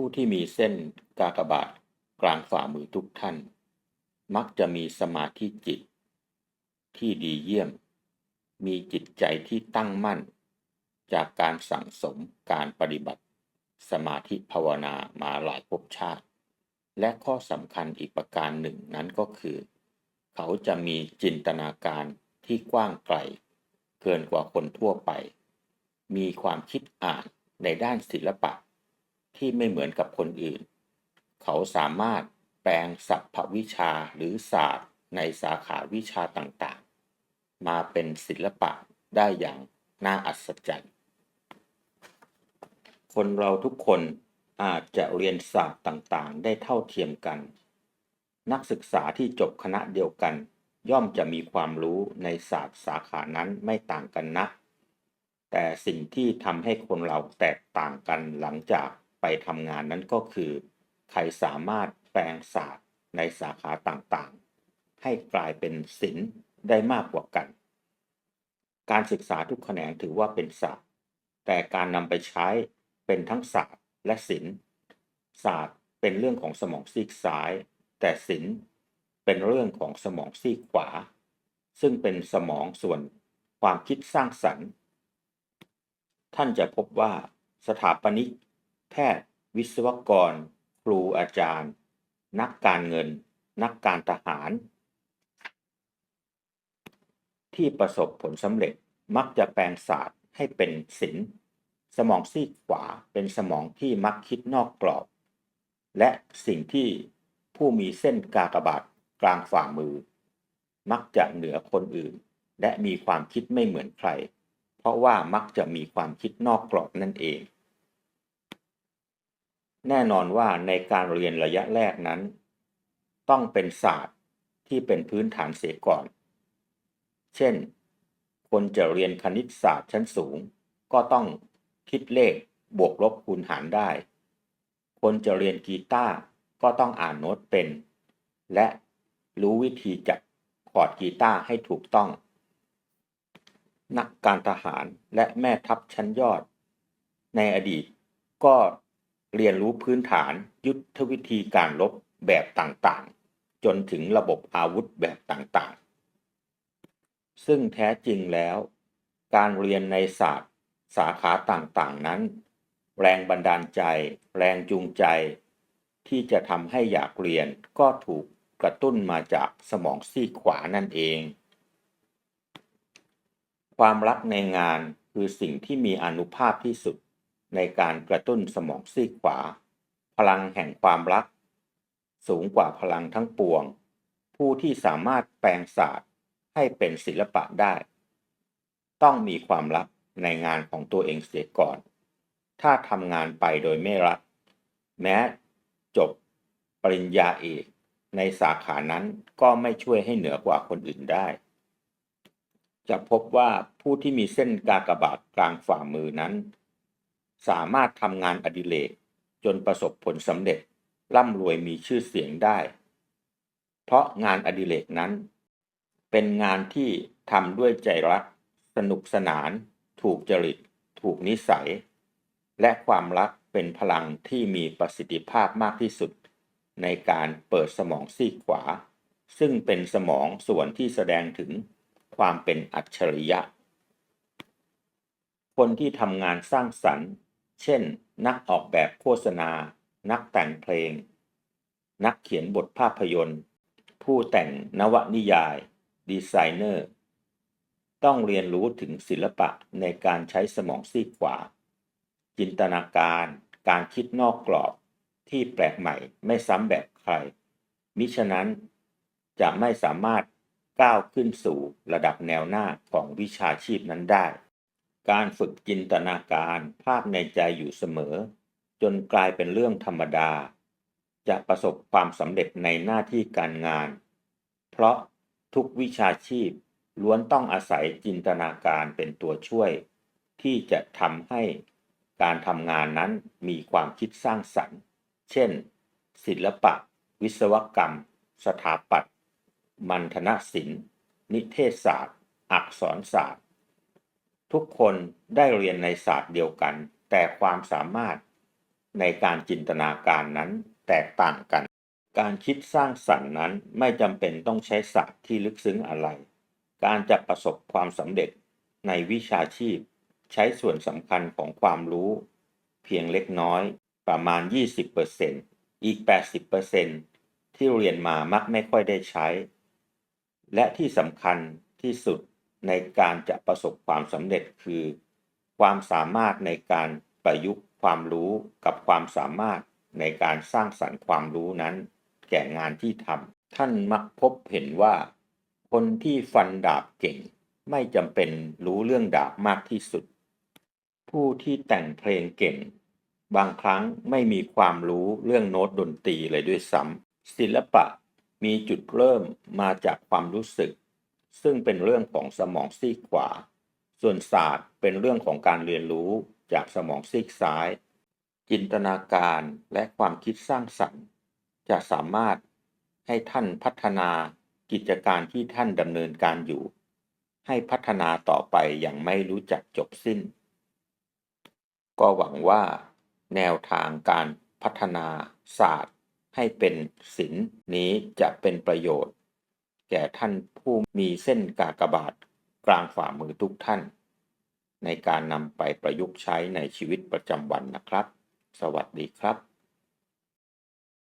ผู้ที่มีเส้นกากบาทกลางฝ่ามือทุกท่าน มักจะมีสมาธิจิต ที่ดีเยี่ยม มีจิตใจที่ตั้งมั่น จากการสั่งสมการปฏิบัติ สมาธิภาวนามาหลายภพชาติ และข้อสำคัญอีกประการหนึ่งนั้นก็คือ เขาจะมีจินตนาการที่กว้างไกล เกินกว่าคนทั่วไป มีความคิดอ่านในด้านศิลปะ ที่ไม่เหมือนกับคนอื่น เขาสามารถแปลงศัพท์วิชาหรือศาสตร์ในสาขาวิชาต่างๆ มาเป็นศิลปะได้อย่างน่าอัศจรรย์ คนเราทุกคนอาจจะเรียนศาสตร์ต่างๆ ได้เท่าเทียมกัน นักศึกษาที่จบคณะเดียวกัน ย่อมจะมีความรู้ในศาสตร์สาขานั้นไม่ต่างกันนักแต่สิ่งที่ทำให้คนเราแตกต่างกันหลังจาก ไปทำงานนั้นก็คือ ใครสามารถแปลงศาสตร์ในสาขาต่างๆ ให้กลายเป็นศิลป์ได้มากกว่ากัน การศึกษาทุกแขนงถือว่าเป็นศาสตร์ แต่การนำไปใช้เป็นทั้งศาสตร์และศิลป์ศาสตร์เป็นเรื่องของสมองซีกซ้าย แต่ศิลป์เป็นเรื่องของสมองซีกขวา ซึ่งเป็นสมองส่วนความคิดสร้างสรรค์ ท่านจะพบว่าสถาปนิก แพทย์ วิศวกร ครูอาจารย์ นักการเงิน นักการทหาร ที่ประสบผลสำเร็จมักจะแปลงศาสตร์ให้เป็นศิลป์สมองซีกขวาเป็นสมองที่มักคิดนอกกรอบ และสิ่งที่ผู้มีเส้นกากบาทกลางฝ่ามือ มักจะเหนือคนอื่น และมีความคิดไม่เหมือนใคร เพราะว่ามักจะมีความคิดนอกกรอบนั่นเอง แน่นอนว่าในการเรียนระยะแรกนั้น ต้องเป็นศาสตร์ที่เป็นพื้นฐานเสียก่อน เช่น คนจะเรียนคณิตศาสตร์ชั้นสูง ก็ต้องคิดเลขบวกลบคูณหารได้ คนจะเรียนกีตาร์ก็ต้องอ่านโน้ตเป็น และรู้วิธีจับคอร์ดกีตาร์ให้ถูกต้อง นักการทหารและแม่ทัพชั้นยอด ในอดีตก็ เรียนรู้พื้นฐานยุทธวิธีการลบแบบต่างๆ จนถึงระบบอาวุธแบบต่างๆ ซึ่งแท้จริงแล้ว การเรียนในศาสตร์สาขาต่างๆนั้น แรงบันดาลใจ แรงจูงใจ ที่จะทำให้อยากเรียนก็ถูกกระตุ้นมาจากสมองซีกขวานั่นเอง ความรักในงานคือสิ่งที่มีอนุภาพที่สุด ในการกระตุ้นสมองซีกขวา พลังแห่งความรัก สูงกว่าพลังทั้งปวง ผู้ที่สามารถแปลงศาสตร์ให้เป็นศิลปะได้ ต้องมีความรักในงานของตัวเองเสียก่อน ถ้าทำงานไปโดยไม่รัก แม้จบปริญญาเอกในสาขานั้นก็ไม่ช่วยให้เหนือกว่าคนอื่นได้ จะพบว่าผู้ที่มีเส้นกากบาทกลางฝ่ามือนั้น สามารถทำงานอดิเรกจนประสบผลสำเร็จร่ำรวยมีชื่อเสียงได้ เพราะงานอดิเรกนั้น เป็นงานที่ทำด้วยใจรัก สนุกสนาน ถูกจริต ถูกนิสัย และความรักเป็นพลังที่มีประสิทธิภาพมากที่สุด ในการเปิดสมองซีกขวา ซึ่งเป็นสมองส่วนที่แสดงถึงความเป็นอัจฉริยะ คนที่ทำงานสร้างสรรค์ เช่น นักออกแบบโฆษณา นักแต่งเพลง นักเขียนบทภาพยนตร์ ผู้แต่งนวนิยาย ดีไซเนอร์ ต้องเรียนรู้ถึงศิลปะในการใช้สมองซีกขวา จินตนาการการคิดนอกกรอบที่แปลกใหม่ไม่ซ้ำแบบใคร มิฉะนั้นจะไม่สามารถก้าวขึ้นสู่ระดับแนวหน้าของวิชาชีพนั้นได้ การฝึกจินตนาการภาพในใจอยู่เสมอ จนกลายเป็นเรื่องธรรมดา จะประสบความสำเร็จในหน้าที่การงาน เพราะทุกวิชาชีพล้วนต้องอาศัยจินตนาการเป็นตัวช่วย ที่จะทำให้การทำงานนั้นมีความคิดสร้างสรรค์ เช่น ศิลปะ วิศวกรรม สถาปัตย์มัณฑนศิลป์ นิเทศศาสตร์ อักษรศาสตร์ ทุกคนได้เรียนในศาสตร์เดียวกัน แต่ความสามารถในการจินตนาการนั้นแตกต่างกัน การคิดสร้างสรรค์นั้นไม่จำเป็นต้องใช้ศัพท์ที่ลึกซึ้งอะไร การจะประสบความสำเร็จในวิชาชีพ ใช้ส่วนสำคัญของความรู้ เพียงเล็กน้อยประมาณ 20%อีก 80%ที่เรียนมามักไม่ค่อยได้ใช้ และที่สำคัญที่สุด ในการจะประสบความสำเร็จคือ ความสามารถในการประยุกต์ความรู้กับความสามารถในการสร้างสรรค์ความรู้นั้น แก่งานที่ทำท่านมักพบเห็นว่า คนที่ฟันดาบเก่ง ไม่จำเป็นรู้เรื่องดาบมากที่สุด ผู้ที่แต่งเพลงเก่ง บางครั้งไม่มีความรู้เรื่องโน้ตดนตรีเลยด้วยซ้ำศิลปะมีจุดเริ่มมาจากความรู้สึก ซึ่งเป็นเรื่องของสมองซีกขวา ส่วนศาสตร์เป็นเรื่องของการเรียนรู้จากสมองซีกซ้าย จินตนาการและความคิดสร้างสรรค์ จะสามารถให้ท่านพัฒนากิจการที่ท่านดำเนินการอยู่ ให้พัฒนาต่อไปอย่างไม่รู้จักจบสิ้น ก็หวังว่า แนวทางการพัฒนาศาสตร์ ให้เป็นศิลป์นี้จะเป็นประโยชน์ แก่ท่านผู้มีเส้นกากบาทกลางฝ่ามือทุกท่าน ในการนำไปประยุกต์ใช้ในชีวิตประจำวันนะครับ สวัสดีครับ